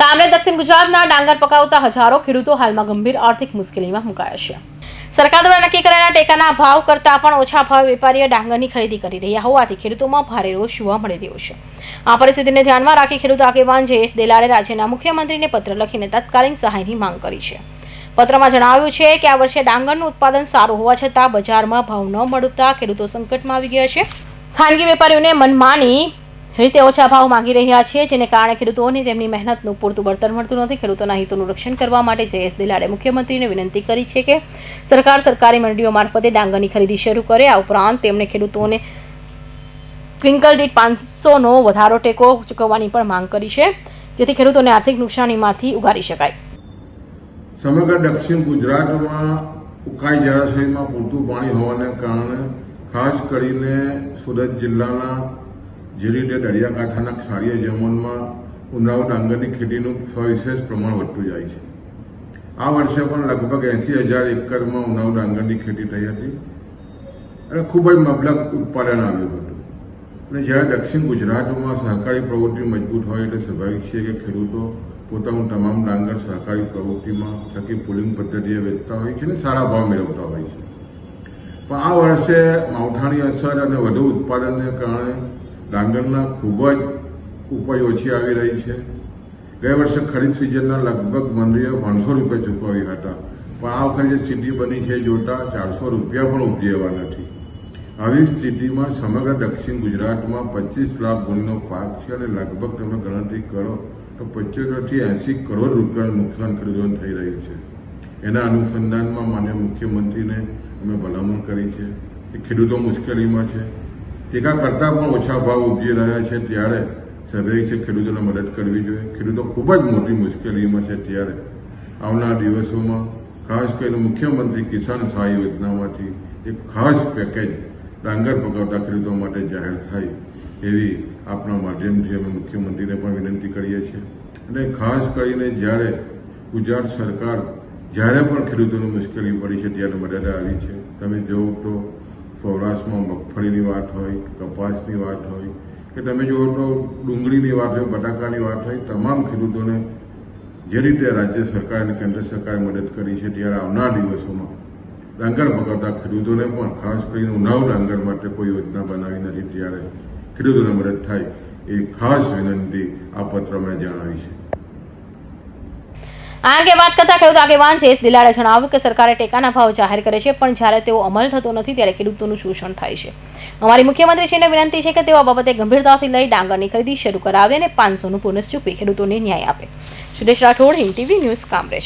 કામરેજ દક્ષિણ ગુજરાતના ડાંગર પકાવતા હજારો ખેડૂતો હાલમાં ગંભીર આર્થિક મુશ્કેલીમાં મુકાયા છે. સરકાર દ્વારા નક્કી કરાયેલા ટેકાના ભાવ કરતાં પણ ઓછા ભાવે વેપારીઓ ડાંગરની ખરીદી કરી રહ્યા હોવાથી ખેડૂતોમાં ભારે રોષ જોવા મળી રહ્યો છે. આ પરિસ્થિતિને ધ્યાનમાં રાખી ખેડૂત આગેવાન જયેશ દેલાડે રાજ્યના મુખ્યમંત્રીને પત્ર લખીને તત્કાલીન સહાયની માંગ કરી છે. પત્રમાં જણાવ્યું છે કે આ વર્ષે ડાંગરનું ઉત્પાદન સારું હોવા છતાં બજારમાં ભાવ ન મળતા ખેડૂતો સંકટમાં આવી ગયા છે. ખાનગી વેપારીઓને મનમાની રીતે ઓછા ભાવ માંગી રહ્યા છે, જેને કારણે ખેડૂતોને તેમની મહેનતનું પૂરતું વળતર મળતું નથી. ખેડૂતોના હિતોનું રક્ષણ કરવા માટે જયેશ દિલાડે મુખ્યમંત્રીને વિનંતી કરી છે કે સરકાર સરકારી મંડળીઓ મારફતે ડાંગરની ખરીદી શરૂ કરે. આ ઉપરાંત તેમણે ખેડૂતોને ક્વિન્કલ દીઠ પાંચસોનો વધારો ટેકો ચૂકવવાની પણ માંગ કરી છે, જેથી ખેડૂતોને આર્થિક નુકસાનીમાંથી ઉગારી શકાય. સમગ્ર દક્ષિણ ગુજરાતમાં ઉકાઈ જળાશયમાં પૂરતું પાણી હોવાને કારણે ખાસ કરીને સુરત જિલ્લાના જે રીતે દરિયાકાંઠાના ક્ષારીય જમીનમાં ઉનાવ ડાંગરની ખેતીનું સવિશેષ પ્રમાણ વધતું જાય છે. આ વર્ષે પણ લગભગ એંસી હજાર એકરમાં ઉનાવ ડાંગરની ખેતી થઈ હતી અને ખૂબ જ મબલક ઉત્પાદન આવ્યું હતું. અને જ્યારે દક્ષિણ ગુજરાતમાં સહકારી પ્રવૃત્તિ મજબૂત હોય એટલે સ્વાભાવિક છે કે ખેડૂતો પોતાનું તમામ ડાંગર સહકારી પ્રવૃત્તિમાં થકી પુલિંગ પદ્ધતિએ વેચતા હોય છે અને સારા ભાવ મેળવતા હોય છે. પણ આ વર્ષે માવઠાની અસર અને વધુ ઉત્પાદનને કારણે ડાંગરના ખૂબ જ ઉપજ ઓછી આવી રહી છે. ગયા વર્ષે ખરીફ સિઝનના લગભગ મંડીએ પાંચસો રૂપિયા ચૂકવ્યા હતા. પણ આ વખતે જે સ્થિતિ બની છે, જોતા ચારસો રૂપિયા પણ ઉપજેવા નથી. આવી સ્થિતિમાં સમગ્ર દક્ષિણ ગુજરાતમાં પચીસ લાખ ગુણીનો પાક છે અને લગભગ તમે ગણતરી કરો તો પંચોતેરથી એંસી કરોડ રૂપિયાનું નુકસાન ખેડૂતોને થઈ રહ્યું છે. એના અનુસંધાનમાં માન્ય મુખ્યમંત્રીને અમે ભલામણ કરી છે કે ખેડૂતો મુશ્કેલીમાં છે. ટેકા કરતાં પણ ઓછા ભાવ ઉપજી રહ્યા છે ત્યારે સ્વાભાવિક છે ખેડૂતોને મદદ કરવી જોઈએ. ખેડૂતો ખૂબ જ મોટી મુશ્કેલીમાં છે ત્યારે. આવનાર દિવસોમાં ખાસ કરીને મુખ્યમંત્રી કિસાન સહાય યોજનામાંથી એક ખાસ પેકેજ ડાંગર પકાવતા ખેડૂતો માટે જાહેર થાય એવી આપણા માધ્યમથી અમે મુખ્યમંત્રીને પણ વિનંતી કરીએ છીએ. અને ખાસ કરીને જ્યારે ગુજરાત સરકાર જ્યારે પણ ખેડૂતોને મુશ્કેલી પડી છે ત્યારે મદદ આવી છે. તમે જોવો તો સૌરાષ્ટ્રમાં મગફળીની વાત હોય, કપાસની વાત હોય, કે તમે જુઓ તો ડુંગળીની વાત હોય, બટાકાની વાત હોય, તમામ ખેડૂતોને જે રીતે રાજ્ય સરકાર અને કેન્દ્ર સરકારે મદદ કરી છે ત્યારે આવનાર દિવસોમાં ડાંગર પકડતા ખેડૂતોને પણ ખાસ કરીને ઉનાવ ડાંગર માટે કોઈ યોજના બનાવી નથી ત્યારે ખેડૂતોને મદદ થાય એ ખાસ વિનંતી આ પત્રમાં જણાવી છે. આ અંગે વાત કરતા ખેડૂત આગેવાન જયેશ દિલાડે જણાવ્યું કે સરકારે ટેકાના ભાવ જાહેર કરે છે, પણ જ્યારે તેઓ અમલ થતો નથી ત્યારે ખેડૂતોનું શોષણ થાય છે. અમારી મુખ્યમંત્રીશ્રીને વિનંતી છે કે તેઓ આ બાબતે ગંભીરતાથી લઈ ડાંગરની ખરીદી શરૂ કરાવે અને પાંચસોનું બોનસ ચૂકવી ખેડૂતોને ન્યાય આપે. સુરેશ રાઠોડ હિમ ટીવી ન્યૂઝ, કામરેજ.